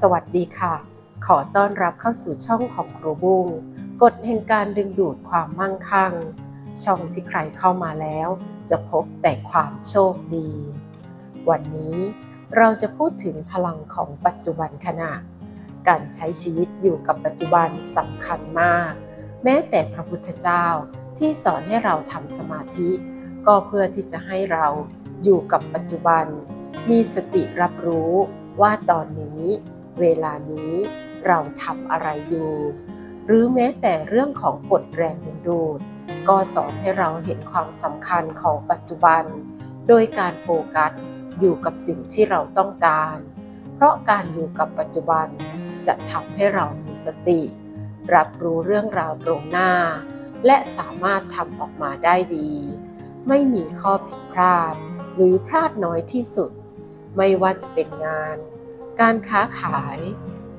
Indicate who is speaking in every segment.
Speaker 1: สวัสดีค่ะ ขอต้อนรับเข้าสู่ช่องของครูบุ้งกฎแห่งการดึงดูดความมั่งคั่ง ช่องที่ใครเข้ามาแล้ว จะพบแต่ความโชคดี วันนี้เราจะพูดถึงพลังของปัจจุบันขณะ การใช้ชีวิตอยู่กับปัจจุบันสำคัญมาก แม้แต่พระพุทธเจ้าที่สอนให้เราทำสมาธิ ก็เพื่อที่จะให้เราอยู่กับปัจจุบัน มีสติรับรู้ ว่าตอนนี้เวลานี้เราทำอะไรอยู่ หรือแม้แต่เรื่องของกฎแรงดึงดูด ก็สอนให้เราเห็นความสำคัญของปัจจุบัน โดยการโฟกัสอยู่กับสิ่งที่เราต้องการ เพราะการอยู่กับปัจจุบันจะทำให้เรามีสติ รับรู้เรื่องราวตรงหน้า และสามารถทำออกมาได้ดี ไม่มีข้อผิดพลาด หรือพลาดน้อยที่สุด ไม่ว่าจะเป็นงาน การค้าขาย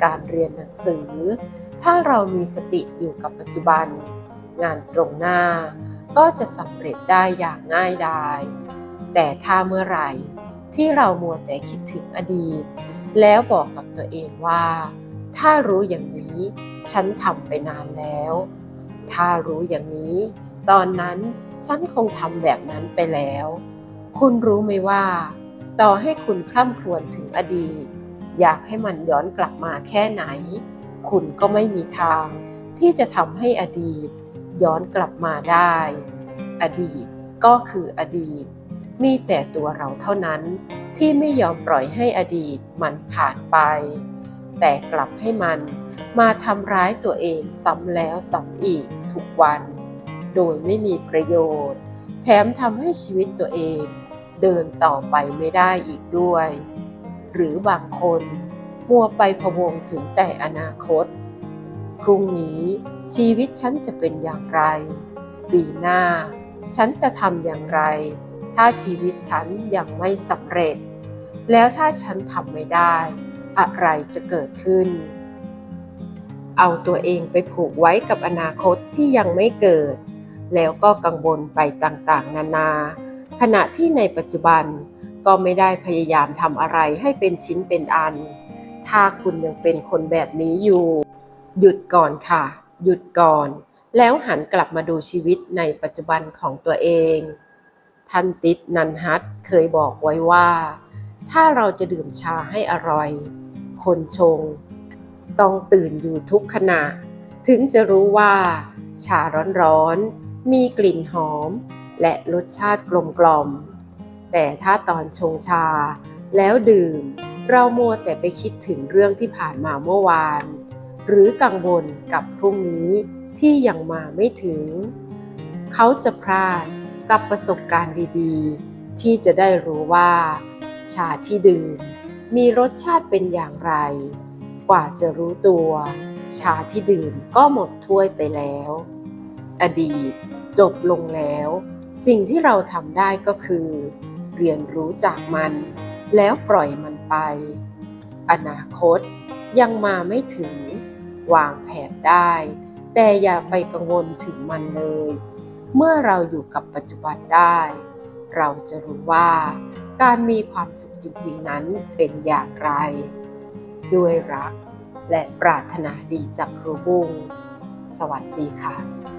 Speaker 1: การเรียนหนังสือ ถ้าเรามีสติอยู่กับปัจจุบัน งานตรงหน้าก็จะสำเร็จได้อย่างง่ายดาย แต่ถ้าเมื่อไหร่ที่เรามัวแต่คิดถึงอดีต แล้วบอกกับตัวเองว่า ถ้ารู้อย่างนี้ฉันทำไปนานแล้ว ถ้ารู้อย่างนี้ ตอนนั้นฉันคงทำแบบนั้นไปแล้ว คุณรู้ไหมว่า ต่อให้คุณคร่ำครวญถึงอดีต อยากให้มันย้อนกลับมาแค่ไหน คุณก็ไม่มีทาง ที่จะทำให้อดีต ย้อนกลับมาได้ อดีตก็คืออดีต มีแต่ตัวเราเท่านั้น ที่ไม่ยอมปล่อยให้อดีตมันผ่านไป แต่กลับให้มันมาทำร้ายตัวเองซ้ำแล้วซ้ำอีกทุกวัน โดยไม่มีประโยชน์ แถมทำให้ชีวิตตัวเอง เดินต่อไปไม่ได้อีกด้วย หรือบางคนมัวไปพะวงถึงแต่อนาคต พรุ่งนี้ชีวิตฉันจะเป็นอย่างไร ปีหน้า ฉันจะทำอย่างไร ถ้าชีวิตฉันยังไม่สำเร็จ แล้วถ้าฉันทำไม่ได้ อะไรจะเกิดขึ้น เอาตัวเองไปผูกไว้กับอนาคตที่ยังไม่เกิด แล้วก็กังวลไปต่างๆ นานา ขณะที่ในปัจจุบันก็ไม่ได้พยายามทำอะไรให้เป็นชิ้นเป็นอัน ถ้าคุณยังเป็นคนแบบนี้อยู่ หยุดก่อนค่ะ หยุดก่อน แล้วหันกลับมาดูชีวิตในปัจจุบันของตัวเอง ท่านติดนันฮัตเคยบอกไว้ว่า ถ้าเราจะดื่มชาให้อร่อย คนชง ต้องตื่นอยู่ทุกขณะ ถึงจะรู้ว่า ชาร้อนๆ มีกลิ่นหอม และรสชาติกลมกล่อม แต่ถ้าตอนชงชาแล้วดื่ม เรามัวแต่ไปคิดถึงเรื่องที่ผ่านมาเมื่อวาน หรือกังวลกับพรุ่งนี้ที่ยังมาไม่ถึง เขาจะพลาดกับประสบการณ์ดีๆ ที่จะได้รู้ว่า ชาที่ดื่ม มีรสชาติเป็นอย่างไร กว่าจะรู้ตัว ชาที่ดื่มก็หมดถ้วยไปแล้ว อดีตจบลงแล้ว สิ่งที่เราทำได้ก็คือ เรียนรู้จากมัน แล้วปล่อยมันไป อนาคตยังมาไม่ถึง วางแผนได้ แต่อย่าไปกังวลถึงมันเลย เมื่อเราอยู่กับปัจจุบันได้ เราจะรู้ว่าการมีความสุขจริง ๆ นั้นเป็นอย่างไร ด้วยรักและปรารถนาดีจากครูบุ้งสวัสดีค่ะ